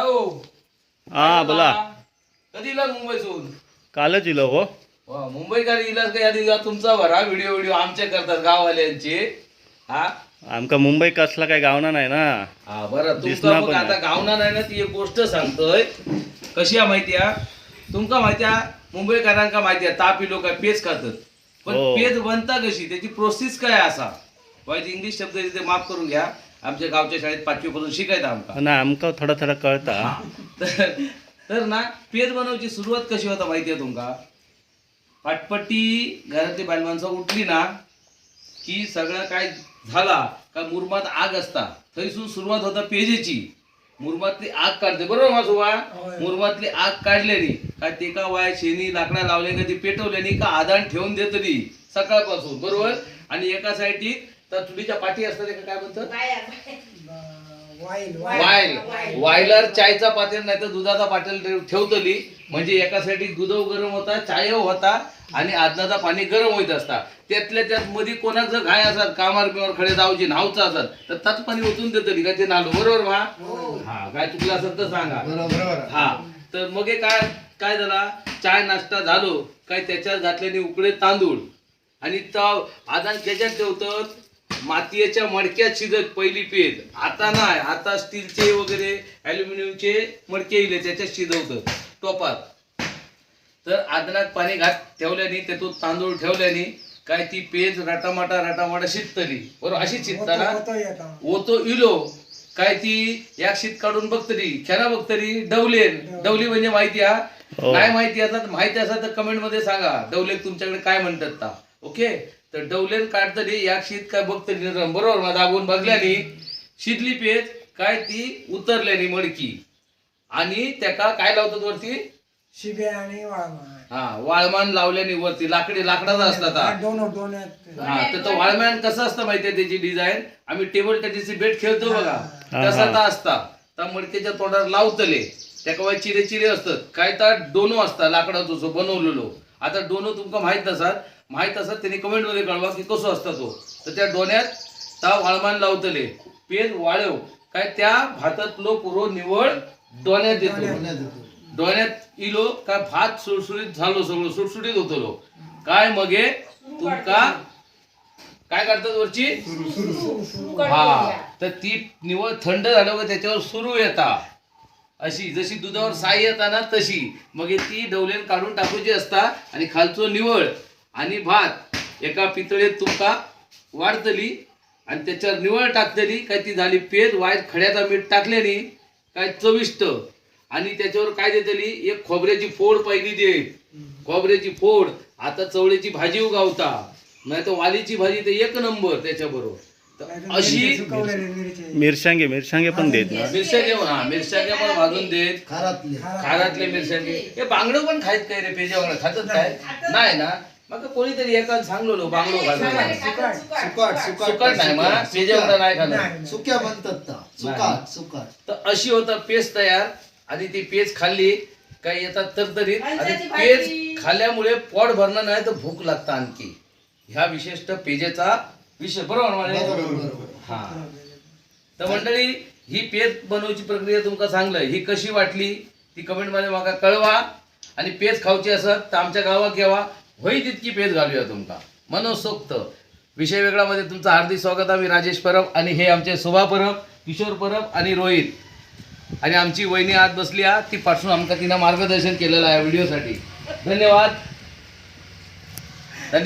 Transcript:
हो. हा बोला. कधी इला मुंबईसून? कालच इलो हो. मुंबईकर इलाज का यादी तुमचा बरा व्हिडिओ व्हिडिओ आमचे करतात गाववाल्यांचे. हा? आमका मुंबई कसला काय गावना नाही ना. हा बरं. मग आता गावना नाही ना ती एक गोष्ट सांगतोय. कशी आहे माहिती आहे? तुमका माहिती आहे मुंबईकरांका माहिती आहे ताप लोक पेज खातात. पण हो. पेज बनता कशी? त्याची प्रोसेस काय असा? वाईट इंग्लिश शब्द माफ करून घ्या. आमच्या गावच्या शाळेत पाचवी पासून शिकायचं आमका. ना आमका थोडा थोडा कळता. तर तर ना पेज बनवायची सुरुवात कशी होता माहिती आहे तुमका? पाटपट्टी घरातली बाल माणसं उठली ना की सगळं काय झाला का मुरमात आग असता थंयसून सुरुवात होता पेजेची. मुरमातली आग काढते बरोबर माझोबा मुरमातली आग काढल्यानी का ते का वाय शेणी लाकडा लावले का ती पेटवल्यानी का आदान ठेवून देतली सकाळपासून बरोबर? आणि एका साईडची तर चुलीच्या पाठी असतात एका काय म्हणतात? वायल वायलर चायचा पातेल नाही तर दुधाचा पातेल ठेव- ठेवतली. म्हणजे एका साईडी दुध गरम होता चाय होता आणि आदनाचा पाणी गरम होत असता. त्यातल्या त्यात मध्ये कोणाचं घाय असतात कामार बिमार खडे जाऊची नावचं असतात तर ताच पाणी ओतून देतली का ते नालो. बरोबर मा हा. काय चुकलं असेल तर सांगा. हा. तर मग हे काय काय झाला? चाय नाश्ता झालो. काय त्याच्यात घातल्याने उकडे तांदूळ. आणि तो आदान त्याच्यात ठेवतात. मातीच्या मडक्यात शिजत पहिली पेज. आता नाही आता स्टीलचे वगैरे अल्युमिनियमचे मडके इले त्याच्यात शिजवतात टोपात. तर आदनात पाणी घात ठेवल्याने त्यातून तांदूळ ठेवल्याने काय ती पेज रटामाटा रटामाटा शिजतली. बरोबर? अशी शिजताना ओतो इलो. काय ती एक शीत काढून बघतली खेळा बघतली डवलेन डवली. म्हणजे माहिती हा? हो. काय माहिती आता माहिती असा तर कमेंटमध्ये सांगा. डवलेक तुमच्याकडे काय म्हणतात ओके? तर डवलेन काढतली एक शीत काय बघतली नरम बरोबर मग दाबून बघल्यानी शिजली पेज काय ती उतरल्यानी मडकी. आणि त्याका काय लावतात वरती? शिबे आणि वाळमा हा वाळमान लावल्यानी वरती. लाकडी लाकडाचा असतात हा. दोन दोन आहेत. हा तर तो वाळमॅन कसं असतं माहितीये त्याची डिझाईन आम्ही टेबल टेनिसची बेट खेळतो बघा. तसा. ता असता. त्या मडकेच्या तोंडात लावतले. त्या काय चिरे चिरे असतात. काय तर डोनो असता लाकडाचो जो बनवलेलो. आता डोनो तुमका माहीत नसात माहीत असत त्यांनी कमेंटमध्ये कळवा की कसो असता तो. तर त्या डोन्यात ता वाळमान लावतले. पेन वाळव. काय त्या भातातलो पुरो निवळ डोन्यात येतो. डोळ्यात इलो काय भात सुटसुटीत झालो सगळं सुटसुटीत होतलो काय मगे तुमका काय करतात वरची? हा. तर ती निवळ थंड झालं का त्याच्यावर सुरू येता. अशी जशी दुधावर साई येता ना तशी. मग ती डवलेन काढून टाकूची असता आणि खालचो निवळ आणि भात. एका पितळेत तुमका वाढतली आणि त्याच्यावर निवळ टाकतली. काय ती झाली पेज वायत खड्याचा मीठ टाकल्याने काय चविष्ट. आणि त्याच्यावर काय देतली? एक खोबऱ्याची फोड पहिली दे. खोबऱ्याची फोड. आता चवळीची भाजी उगावता. नाही तर वालीची भाजी तर एक नंबर त्याच्याबरोबर. तर अशी मिरशांगे मिरशांगे पण देत ना. मिरच्यागे हा मिरच्यागे पण भाजून देत. खारातले. खारातले मिरच्यागे. हे बांगडं पण खायत काय रे? पेजा बांगडं खातात काय? नाही ना? मग कोणीतरी एका सांगलो बांगडो खातात सुकाट सुकट नाही मग पेजा बांगडं नाही खाणार. नाही. सुक्या म्हणतात ता. सुकाट सुकाट. तर अशी होता पेस्ट तयार. आणि ती पेस्ट खाल्ली काही येतात तरतरीत. आणि पेस्ट खाल्ल्यामुळे पोट भरणं नाही तर भूक लागतं आणखी. ह्या विशिष्ट पेजेचा विषय. बरोबर हा. तर मंडळी ही पेज बनवायची प्रक्रिया तुमका सांगलं. ही कशी वाटली? ती कमेंटमध्ये माका कळवा. आणि पेज खाऊची असत तर आमच्या गावात येवा होई तितकी पेज घालूया तुमका. मनोसोक्त. विषय वेगळामध्ये तुमचं हार्दिक स्वागत. आम्ही राजेश परब आणि हे आमचे शोभा परब किशोर परब आणि रोहित. आणि आमची वहिनी आत बसली आहात ती पाठवून आमका तिनं मार्गदर्शन केलेलं आहे व्हिडिओसाठी. धन्यवाद.